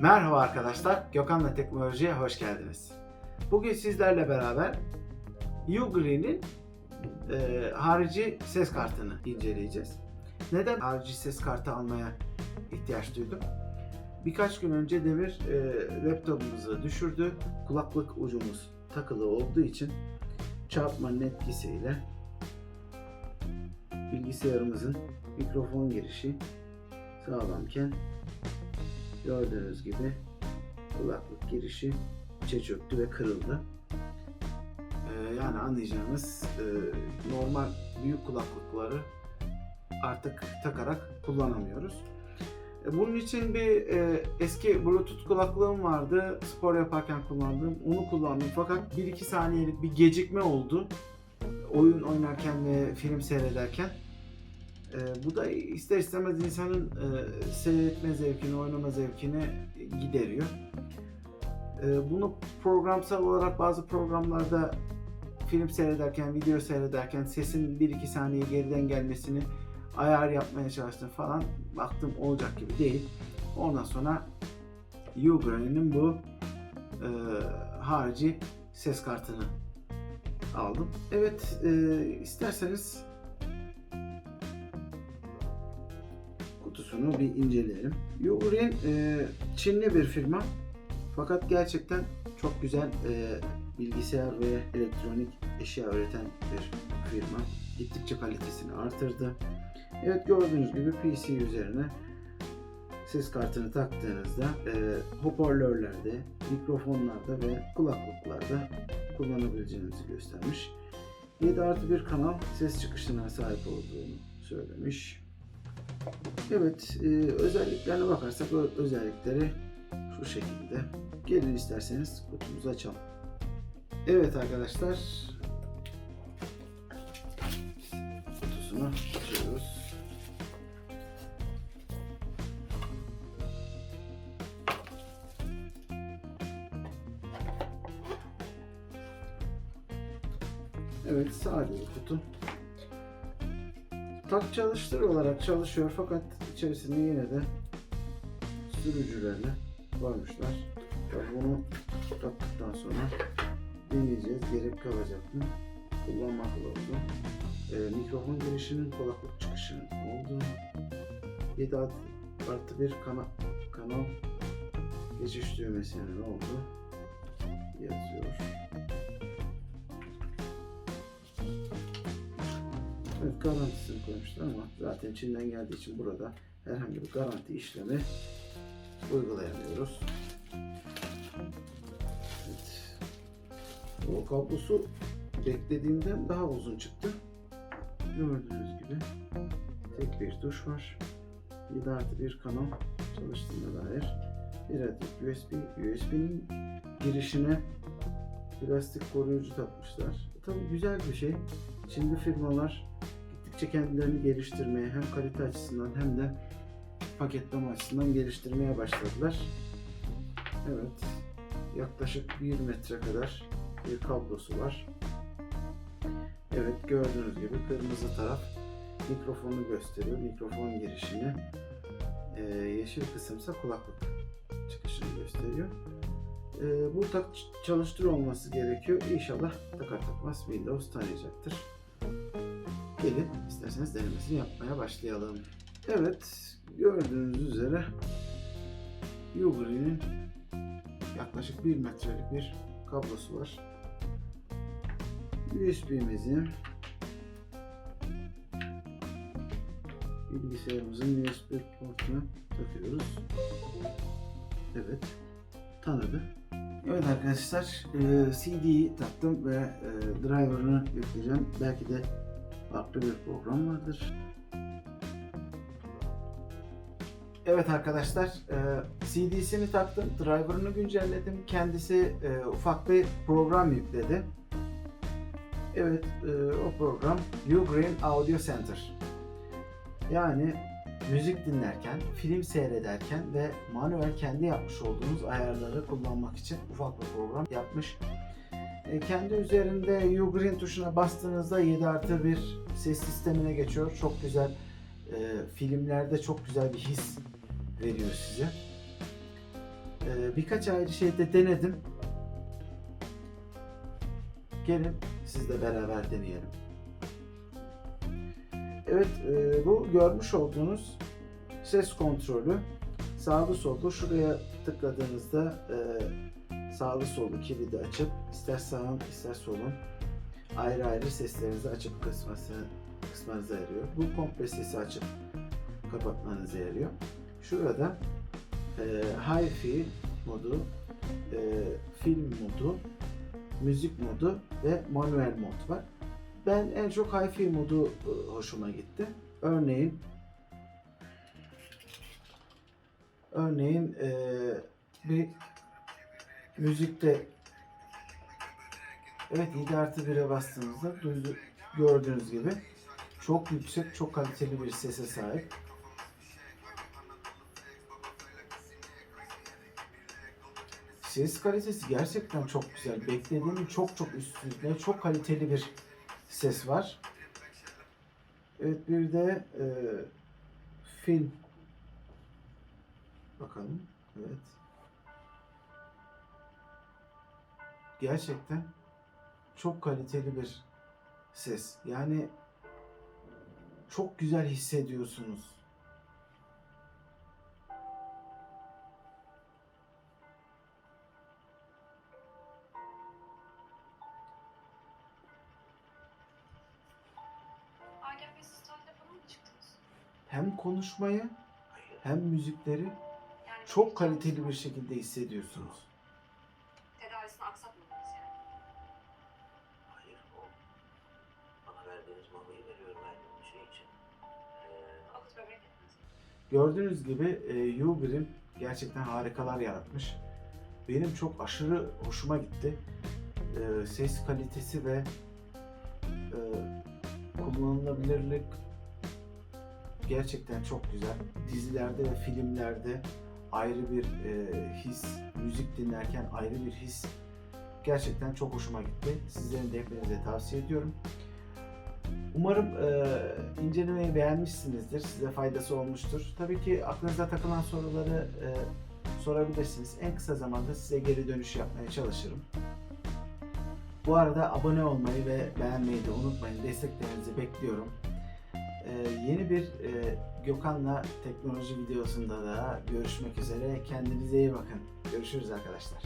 Merhaba arkadaşlar, Gökhan'la Teknoloji'ye hoş geldiniz. Bugün sizlerle beraber Ugreen'in e, harici ses kartını inceleyeceğiz. Neden harici ses kartı almaya ihtiyaç duydum? Birkaç gün önce Demir e, laptopumuzu düşürdü. Kulaklık ucumuz takılı olduğu için çarpmanın etkisiyle bilgisayarımızın mikrofon girişi sağlamken gördüğünüz gibi kulaklık girişi içe çöktü ve kırıldı. Ee, yani anlayacağınız e, normal büyük kulaklıkları artık takarak kullanamıyoruz. E, Bunun için bir e, eski Bluetooth kulaklığım vardı. Spor yaparken kullandığım. Onu kullandım. Fakat 1-2 saniyelik bir gecikme oldu. Oyun oynarken ve film seyrederken. E, bu da ister istemez insanın e, seyretme zevkini, oynama zevkini gideriyor. E, bunu programsal olarak bazı programlarda film seyrederken, video seyrederken sesin 1-2 saniye geriden gelmesini ayar yapmaya çalıştım falan. Baktım olacak gibi değil. Ondan sonra Ugrane'in bu e, harici ses kartını aldım. Evet, e, isterseniz kutusunu bir inceleyelim. Ugreen e, Çinli bir firma. Fakat gerçekten çok güzel e, bilgisayar ve elektronik eşya üreten bir firma. Gittikçe kalitesini artırdı. Evet gördüğünüz gibi PC üzerine ses kartını taktığınızda e, hoparlörlerde, mikrofonlarda ve kulaklıklarda kullanabileceğinizi göstermiş. 7 artı bir kanal ses çıkışına sahip olduğunu söylemiş. Evet, e, özelliklerine bakarsak özellikleri şu şekilde. Gelin isterseniz kutumuzu açalım. Evet arkadaşlar, kutusunu açıyoruz. Evet, sade kutu. Tak çalıştır olarak çalışıyor fakat içerisinde yine de sürücülerle koymuşlar. Tabii bunu taktıktan sonra deneyeceğiz. Gerek kalacak mı? Kullanma kılavuzu. Ee, mikrofon girişinin kulaklık çıkışının olduğu 7 artı, artı bir kana, kanal geçiş düğmesinin olduğu yazıyor. Garantisini koymuşlar ama zaten Çin'den geldiği için burada herhangi bir garanti işlemi uygulayamıyoruz. Evet. O kablosu beklediğimden daha uzun çıktı. Gördüğünüz gibi tek bir tuş var. 7 artı bir kanal çalıştığına dair bir adet USB. USB'nin girişine plastik koruyucu takmışlar. Tabii güzel bir şey. Çinli firmalar gittikçe kendilerini geliştirmeye hem kalite açısından hem de paketleme açısından geliştirmeye başladılar. Evet. Yaklaşık 1 metre kadar bir kablosu var. Evet gördüğünüz gibi kırmızı taraf mikrofonu gösteriyor. Mikrofon girişini. Ee, yeşil kısımsa kulaklık çıkışını gösteriyor. Ee, bu tak çalıştır olması gerekiyor. İnşallah takar takmaz Windows tanıyacaktır. Gelin isterseniz denemesini yapmaya başlayalım. Evet gördüğünüz üzere Ugreen'in yaklaşık 1 metrelik bir kablosu var. USB'mizi bilgisayarımızın USB portuna takıyoruz. Evet, tanıdı. Evet arkadaşlar, e, CD'yi taktım ve e, driver'ını yükleyeceğim. Belki de farklı bir program vardır. Evet arkadaşlar, e, CD'sini taktım, driver'ını güncelledim. Kendisi e, ufak bir program yükledi. Evet, e, o program Ugreen Audio Center. Yani müzik dinlerken, film seyrederken ve manuel kendi yapmış olduğunuz ayarları kullanmak için ufak bir program yapmış. E, kendi üzerinde Ugreen tuşuna bastığınızda 7 artı bir ses sistemine geçiyor. Çok güzel e, filmlerde çok güzel bir his veriyor size. Ee, birkaç ayrı şeyde denedim. Gelin sizle beraber deneyelim. Evet, e, bu görmüş olduğunuz ses kontrolü sağlı sollu şuraya tıkladığınızda e, sağlı sollu kilidi açıp ister sağın ister solun ayrı ayrı seslerinizi açıp kısması, kısmanıza yarıyor. Bu komple sesi açıp kapatmanıza yarıyor. Şurada e, Hi-Fi modu, e, film modu, müzik modu ve manuel mod var. Ben en çok Hi-Fi modu e, hoşuma gitti. Örneğin örneğin e, bir müzikte evet 7 artı 1'e bastığınızda duydu, gördüğünüz gibi çok yüksek, çok kaliteli bir sese sahip. Ses kalitesi gerçekten çok güzel. Beklediğimin çok çok üstünde, çok kaliteli bir ses var. Evet bir de e, film. Bakalım. Evet. Gerçekten çok kaliteli bir ses. Yani çok güzel hissediyorsunuz. Hem konuşmayı hem müzikleri çok kaliteli bir şekilde hissediyorsunuz. Gördüğünüz gibi e, U-Birim gerçekten harikalar yaratmış. Benim çok aşırı hoşuma gitti. E, ses kalitesi ve e, kullanılabilirlik gerçekten çok güzel. Dizilerde ve filmlerde ayrı bir e, his, müzik dinlerken ayrı bir his gerçekten çok hoşuma gitti. Sizlerin de hepinize tavsiye ediyorum. Umarım e, incelemeyi beğenmişsinizdir. Size faydası olmuştur. Tabii ki aklınıza takılan soruları e, sorabilirsiniz. En kısa zamanda size geri dönüş yapmaya çalışırım. Bu arada abone olmayı ve beğenmeyi de unutmayın. Desteklerinizi bekliyorum. E, yeni bir e, Gökhan'la teknoloji videosunda da görüşmek üzere. Kendinize iyi bakın. Görüşürüz arkadaşlar.